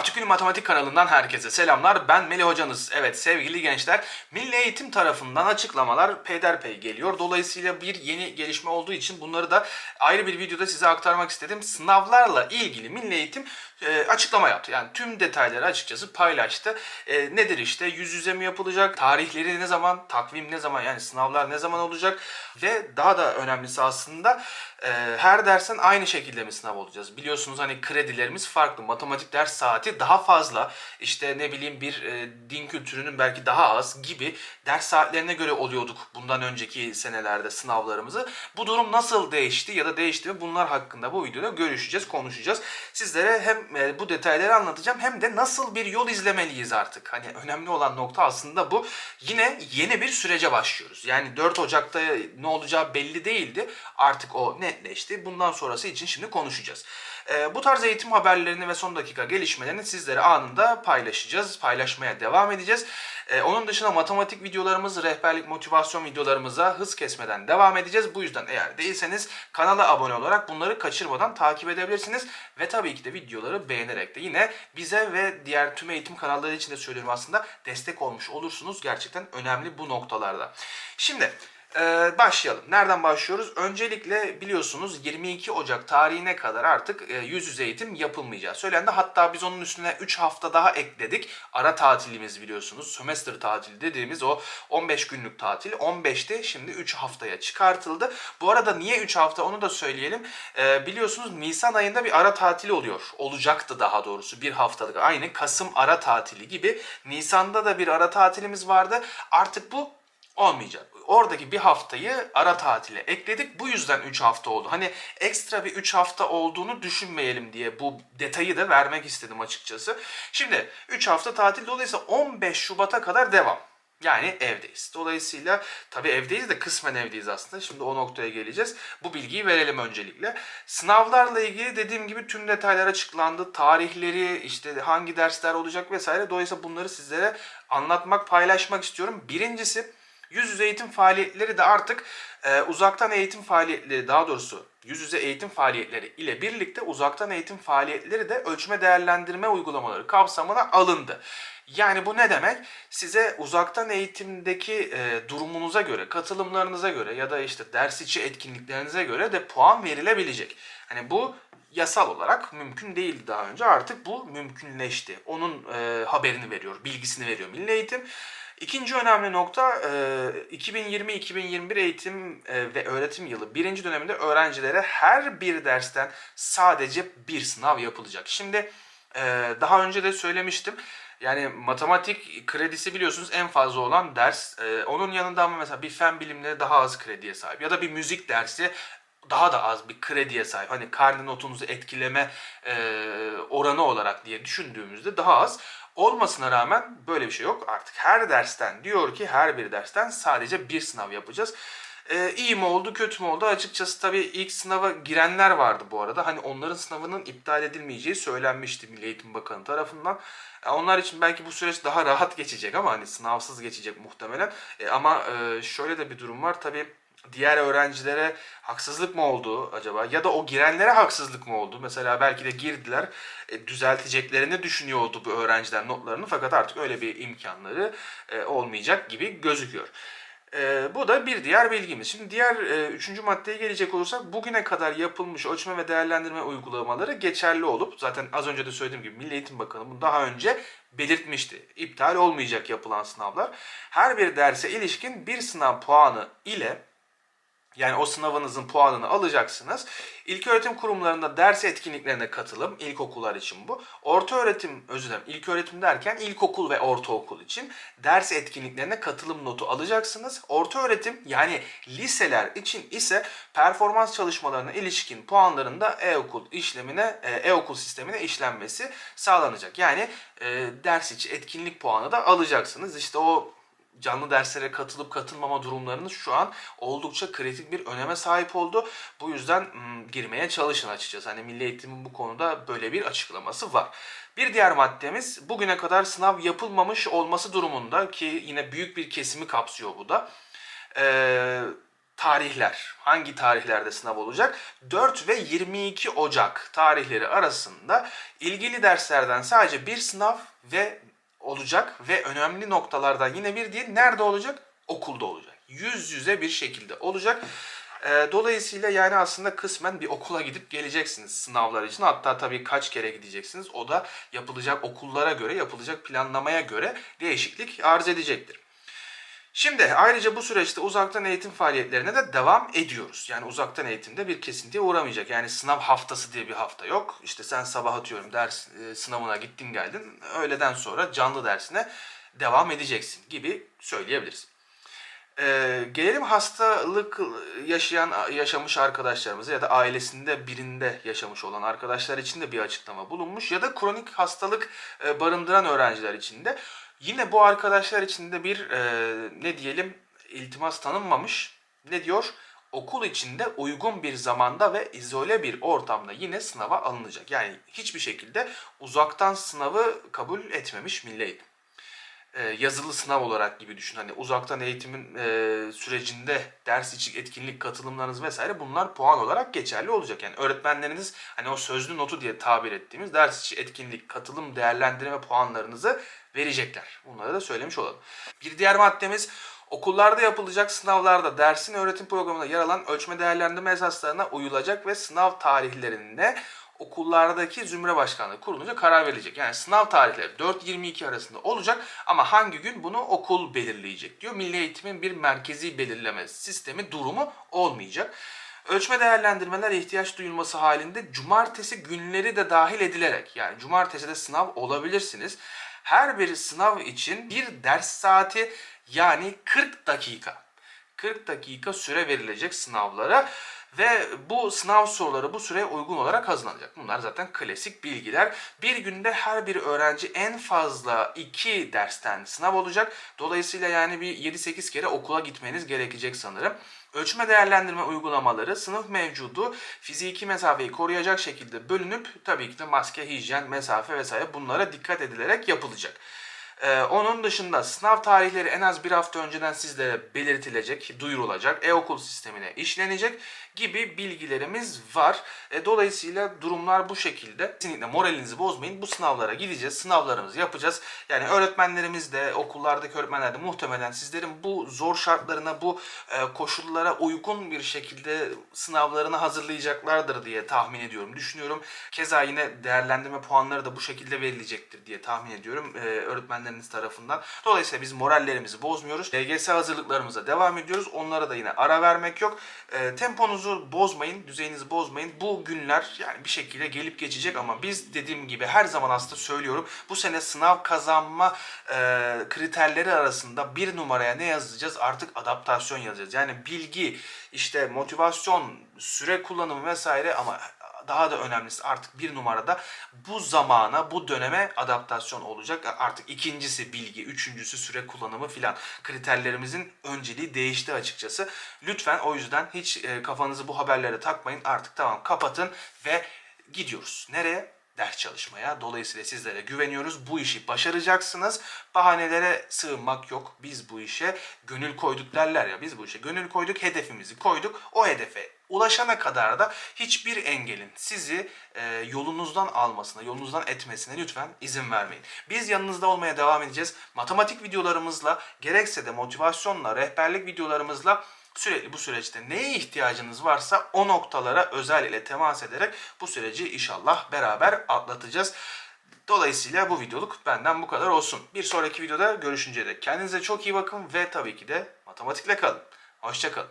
Partikül Matematik kanalından herkese selamlar. Ben Melih hocanız. Evet sevgili gençler, Milli Eğitim tarafından açıklamalar peyderpey geliyor. Dolayısıyla bir yeni gelişme olduğu için bunları da ayrı bir videoda size aktarmak istedim. Sınavlarla ilgili Milli Eğitim e, açıklama yaptı. Yani tüm detayları açıkçası paylaştı. E, nedir işte yüz yüze mi yapılacak, tarihleri ne zaman, takvim ne zaman yani sınavlar ne zaman olacak ve daha da önemlisi aslında her dersten aynı şekilde mi sınav olacağız? Biliyorsunuz hani kredilerimiz farklı. Matematik ders saati daha fazla. İşte ne bileyim bir e, din kültürünün belki daha az gibi ders saatlerine göre oluyorduk bundan önceki senelerde sınavlarımızı. Bu durum nasıl değişti ya da değişti mi bunlar hakkında bu videoda görüşeceğiz, konuşacağız. Sizlere hem e, bu detayları anlatacağım hem de nasıl bir yol izlemeliyiz artık. Hani önemli olan nokta aslında bu. Yine yeni bir sürece başlıyoruz. Yani 4 Ocak'ta ne olacağı belli değildi. Artık o netleşti. Bundan sonrası için şimdi konuşacağız. Ee, bu tarz eğitim haberlerini ve son dakika gelişmelerini sizlere anında paylaşacağız. Paylaşmaya devam edeceğiz. Ee, onun dışında matematik videolarımız, rehberlik, motivasyon videolarımıza hız kesmeden devam edeceğiz. Bu yüzden eğer değilseniz kanala abone olarak bunları kaçırmadan takip edebilirsiniz. Ve tabii ki de videoları beğenerek de yine bize ve diğer tüm eğitim kanalları için de söylüyorum aslında destek olmuş olursunuz. Gerçekten önemli bu noktalarda. Şimdi ee, başlayalım. Nereden başlıyoruz? Öncelikle biliyorsunuz 22 Ocak tarihine kadar artık e, yüz yüze eğitim yapılmayacağı söylendi. Hatta biz onun üstüne 3 hafta daha ekledik. Ara tatilimiz biliyorsunuz. Sömestr tatili dediğimiz o 15 günlük tatil. 15'te şimdi 3 haftaya çıkartıldı. Bu arada niye 3 hafta onu da söyleyelim. Ee, biliyorsunuz Nisan ayında bir ara tatili oluyor. Olacaktı daha doğrusu bir haftalık. Aynı Kasım ara tatili gibi. Nisan'da da bir ara tatilimiz vardı. Artık bu olmayacak. Oradaki bir haftayı ara tatile ekledik. Bu yüzden 3 hafta oldu. Hani ekstra bir 3 hafta olduğunu düşünmeyelim diye bu detayı da vermek istedim açıkçası. Şimdi 3 hafta tatil dolayısıyla 15 Şubat'a kadar devam. Yani evdeyiz. Dolayısıyla tabii evdeyiz de kısmen evdeyiz aslında. Şimdi o noktaya geleceğiz. Bu bilgiyi verelim öncelikle. Sınavlarla ilgili dediğim gibi tüm detaylar açıklandı. Tarihleri, işte hangi dersler olacak vesaire. Dolayısıyla bunları sizlere anlatmak, paylaşmak istiyorum. Birincisi Yüz yüze eğitim faaliyetleri de artık e, uzaktan eğitim faaliyetleri daha doğrusu yüz yüze eğitim faaliyetleri ile birlikte uzaktan eğitim faaliyetleri de ölçme değerlendirme uygulamaları kapsamına alındı. Yani bu ne demek? Size uzaktan eğitimdeki e, durumunuza göre, katılımlarınıza göre ya da işte ders içi etkinliklerinize göre de puan verilebilecek. Hani bu yasal olarak mümkün değildi daha önce. Artık bu mümkünleşti. Onun e, haberini veriyor, bilgisini veriyor Milli Eğitim. İkinci önemli nokta 2020-2021 eğitim ve öğretim yılı birinci döneminde öğrencilere her bir dersten sadece bir sınav yapılacak. Şimdi daha önce de söylemiştim. Yani matematik kredisi biliyorsunuz en fazla olan ders. Onun yanında ama mesela bir fen bilimleri daha az krediye sahip. Ya da bir müzik dersi daha da az bir krediye sahip. Hani karne notunuzu etkileme oranı olarak diye düşündüğümüzde daha az. Olmasına rağmen böyle bir şey yok. Artık her dersten diyor ki her bir dersten sadece bir sınav yapacağız. Ee, iyi mi oldu kötü mü oldu açıkçası tabii ilk sınava girenler vardı bu arada. Hani onların sınavının iptal edilmeyeceği söylenmişti Milli Eğitim Bakanı tarafından. Yani onlar için belki bu süreç daha rahat geçecek ama hani sınavsız geçecek muhtemelen. E, ama e, şöyle de bir durum var tabii diğer öğrencilere haksızlık mı oldu acaba? Ya da o girenlere haksızlık mı oldu? Mesela belki de girdiler, e, düzelteceklerini düşünüyordu bu öğrenciler notlarını fakat artık öyle bir imkanları e, olmayacak gibi gözüküyor. E, bu da bir diğer bilgimiz. Şimdi diğer e, üçüncü maddeye gelecek olursak bugüne kadar yapılmış ölçme ve değerlendirme uygulamaları geçerli olup zaten az önce de söylediğim gibi Milli Eğitim Bakanı bunu daha önce belirtmişti. İptal olmayacak yapılan sınavlar. Her bir derse ilişkin bir sınav puanı ile yani o sınavınızın puanını alacaksınız. İlk öğretim kurumlarında ders etkinliklerine katılım, ilkokullar için bu. Orta öğretim, özür dilerim, ilk öğretim derken ilkokul ve ortaokul için ders etkinliklerine katılım notu alacaksınız. Orta öğretim yani liseler için ise performans çalışmalarına ilişkin puanlarında e-okul işlemine, e, e-okul sistemine işlenmesi sağlanacak. Yani e, ders içi etkinlik puanı da alacaksınız. İşte o canlı derslere katılıp katılmama durumlarınız şu an oldukça kritik bir öneme sahip oldu. Bu yüzden ım, girmeye çalışın açıkçası. Hani Milli Eğitim'in bu konuda böyle bir açıklaması var. Bir diğer maddemiz bugüne kadar sınav yapılmamış olması durumunda ki yine büyük bir kesimi kapsıyor bu da. Ee, tarihler. Hangi tarihlerde sınav olacak? 4 ve 22 Ocak tarihleri arasında ilgili derslerden sadece bir sınav ve olacak ve önemli noktalardan yine bir değil. Nerede olacak? Okulda olacak. Yüz yüze bir şekilde olacak. Ee, dolayısıyla yani aslında kısmen bir okula gidip geleceksiniz sınavlar için. Hatta tabii kaç kere gideceksiniz o da yapılacak okullara göre, yapılacak planlamaya göre değişiklik arz edecektir. Şimdi ayrıca bu süreçte uzaktan eğitim faaliyetlerine de devam ediyoruz. Yani uzaktan eğitimde bir kesintiye uğramayacak. Yani sınav haftası diye bir hafta yok. İşte sen sabah atıyorum ders e, sınavına gittin geldin. Öğleden sonra canlı dersine devam edeceksin gibi söyleyebiliriz. Ee, gelelim hastalık yaşayan yaşamış arkadaşlarımıza ya da ailesinde birinde yaşamış olan arkadaşlar için de bir açıklama bulunmuş ya da kronik hastalık e, barındıran öğrenciler için de yine bu arkadaşlar için de bir e, ne diyelim iltimas tanınmamış. Ne diyor? Okul içinde uygun bir zamanda ve izole bir ortamda yine sınava alınacak. Yani hiçbir şekilde uzaktan sınavı kabul etmemiş Milli Eğitim e, yazılı sınav olarak gibi düşün. Hani uzaktan eğitimin e, sürecinde ders içi etkinlik katılımlarınız vesaire bunlar puan olarak geçerli olacak. Yani öğretmenleriniz hani o sözlü notu diye tabir ettiğimiz ders içi etkinlik, katılım, değerlendirme puanlarınızı verecekler. Bunları da söylemiş olalım. Bir diğer maddemiz Okullarda yapılacak sınavlarda dersin öğretim programında yer alan ölçme değerlendirme esaslarına uyulacak ve sınav tarihlerinde okullardaki zümre başkanlığı kurulunca karar verilecek. Yani sınav tarihleri 4-22 arasında olacak ama hangi gün bunu okul belirleyecek diyor. Milli Eğitim'in bir merkezi belirleme sistemi durumu olmayacak. Ölçme değerlendirmeler ihtiyaç duyulması halinde cumartesi günleri de dahil edilerek yani cumartesi de sınav olabilirsiniz. Her bir sınav için bir ders saati yani 40 dakika. 40 dakika süre verilecek sınavlara ve bu sınav soruları bu süreye uygun olarak hazırlanacak. Bunlar zaten klasik bilgiler. Bir günde her bir öğrenci en fazla 2 dersten sınav olacak. Dolayısıyla yani bir 7-8 kere okula gitmeniz gerekecek sanırım. Ölçme değerlendirme uygulamaları sınıf mevcudu fiziki mesafeyi koruyacak şekilde bölünüp tabii ki de maske, hijyen, mesafe vesaire bunlara dikkat edilerek yapılacak. Ee, onun dışında sınav tarihleri en az bir hafta önceden sizlere belirtilecek, duyurulacak, e-okul sistemine işlenecek gibi bilgilerimiz var. E, dolayısıyla durumlar bu şekilde. Kesinlikle moralinizi bozmayın. Bu sınavlara gideceğiz, sınavlarımızı yapacağız. Yani öğretmenlerimiz de, okullardaki öğretmenler de muhtemelen sizlerin bu zor şartlarına, bu e, koşullara uygun bir şekilde sınavlarını hazırlayacaklardır diye tahmin ediyorum, düşünüyorum. Keza yine değerlendirme puanları da bu şekilde verilecektir diye tahmin ediyorum e, öğretmenleriniz tarafından. Dolayısıyla biz morallerimizi bozmuyoruz. LGS hazırlıklarımıza devam ediyoruz. Onlara da yine ara vermek yok. E, temponuzu bozmayın, düzeyinizi bozmayın. Bu günler yani bir şekilde gelip geçecek ama biz dediğim gibi her zaman aslında söylüyorum. Bu sene sınav kazanma e, kriterleri arasında bir numaraya ne yazacağız? Artık adaptasyon yazacağız. Yani bilgi, işte motivasyon, süre kullanımı vesaire ama daha da önemlisi artık bir numarada bu zamana, bu döneme adaptasyon olacak. Artık ikincisi bilgi, üçüncüsü süre kullanımı filan. Kriterlerimizin önceliği değişti açıkçası. Lütfen o yüzden hiç e, kafanızı bu haberlere takmayın. Artık tamam kapatın ve gidiyoruz. Nereye? Ders çalışmaya. Dolayısıyla sizlere güveniyoruz. Bu işi başaracaksınız. Bahanelere sığınmak yok. Biz bu işe gönül koyduk derler ya. Biz bu işe gönül koyduk, hedefimizi koyduk. O hedefe ulaşana kadar da hiçbir engelin sizi e, yolunuzdan almasına, yolunuzdan etmesine lütfen izin vermeyin. Biz yanınızda olmaya devam edeceğiz. Matematik videolarımızla, gerekse de motivasyonla, rehberlik videolarımızla sürekli bu süreçte neye ihtiyacınız varsa o noktalara özel ile temas ederek bu süreci inşallah beraber atlatacağız. Dolayısıyla bu videoluk benden bu kadar olsun. Bir sonraki videoda görüşünceye dek kendinize çok iyi bakın ve tabii ki de matematikle kalın. Hoşçakalın.